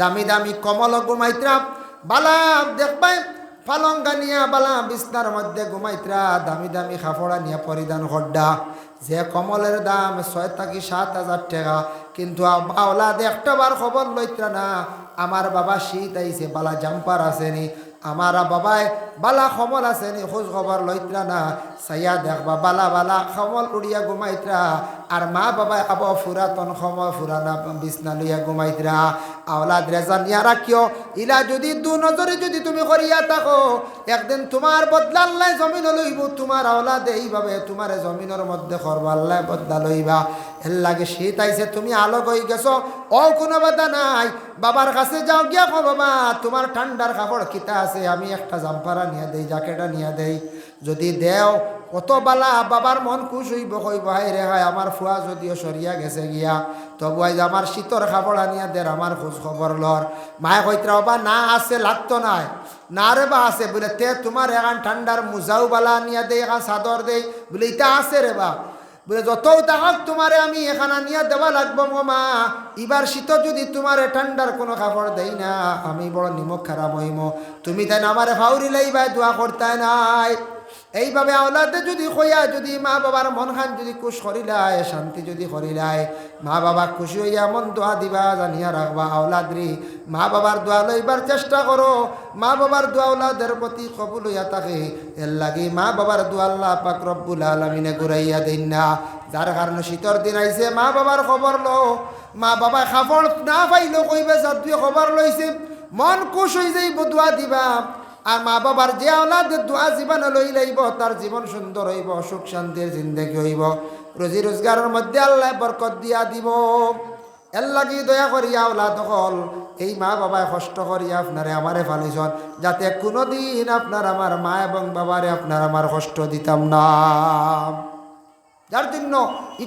দামি দামি কমল ঘুমাইত্রা, বালা দেখবাই পালঙ্গা নিয়া বালা বিছনার মধ্যে ঘুমাইত্রা, দামি দামি খাফড়া নিয়া পরিধান হড্ডা যে কমলের দাম ছয় থাকি সাত হাজার টাকা, কিন্তু আওলাদ একটা বার খবর লইত্রা না আমার বাবা শীত আইছে বালা জাম্পার আসেনি আমার বাবাই, বালা কমল আসেনি খোঁজ খবর লইত্রা না। সাইয়া দেখবা বালা বালা কমল উড়িয়া ঘুমাইত্রা আর মা বাবাই আব ফুরাতন সময় ফুরানা বিছনা লইয়া ঘুমাইত্রা আওলাদ রেজা নিয়া রাখিও ইলা যদি দু নজরে যদি তুমি করিয়া থাকো, একদিন তোমার বদলা আল্লাহ জমিন লইব। তোমার আওলাদ এইভাবে তোমার জমিনের মধ্যে করবা আল্লাহ বদলা লইবা। এর লাগে শীত আইছে, তুমি আলোক হয়ে গেছো। ও, কোনো বাধা নাই। বাবার কাছে যাও, গিয়া কো বাবা তোমার ঠান্ডার কাপড় কিতা আছে? আমি একটা জাম্পারা নিয়ে দেই জ্যাকেটা নিয়ে দেই। যদি দেও, কত বালা বাবার মন খুশ হইব, কইব হাই রে হাই আমার ফুয়া যদিও সরিয়া গেছে গিয়া, তবু আজ আমার শীতর কাপড় আনিয়া দের আমার খোঁজ খবর লর। মায়ে কইত্রা বা না আছে, লাগতো নাই। না রে, বা আছে। বলে, তে, তোমার এখন ঠান্ডার মোজাও বালা আনিয়া দেই এখন চাদর দেই। বলে ইটা আছে রে, বা। বলে, যত তাহাক তোমারে আমি এখানে নিয়ে দেওয়া লাগবো মা এবার শীত যদি তোমারে ঠান্ডার কোনো কাপড় দেই না, আমি বড় নিমক খারাপ হইম। তুমি তাই আমারে ফাউরি লাইবাই, দোয়া করতে নাই। এইভাবে আওলাদে যদি কইয়া যদি মা বাবার মন খান, যদি খুশ করিলায়, শান্তি যদি করিলায়, মা বাবা খুশি হইয়া মন দোয়া দিবা, জানিয়া রাখবা, আওলাদরি, মা বাবার দোয়া লইবার চেষ্টা করো। মা বাবার দোয়া আওলাদের প্রতি কবুল হইয়া থাকে। এর লাগি মা বাবার দোয়া আল্লাহ পাক রব্বুল আলমিনে ঘুরাইয়া দিন না। যার কারণে শীতর দিন আইছে, মা বাবার খবর লো মা বাবা খাবর না পাইলেও কইবে যাত্রী খবর লইছে, মন খুশ হয়ে যাইব দোয়া দিবা। আর মা বাবার যে আওলাদের দোয়া জীবন লই লইব, তার জীবন সুন্দর হইব, সুখ শান্তির জিন্দগি হইব। রুজি রোজগারের মধ্যে আল্লাহ বরকত দিয়া দিব। এর লাগি দয়া করিয়া আওলাদ হল এই মা বাবায় কষ্ট করিয়া আপনারে আমারে ফালিছন, যাতে কোনোদিন আপনার আমার মা এবং বাবারে আপনার আমার কষ্ট দিতাম না। যার জন্য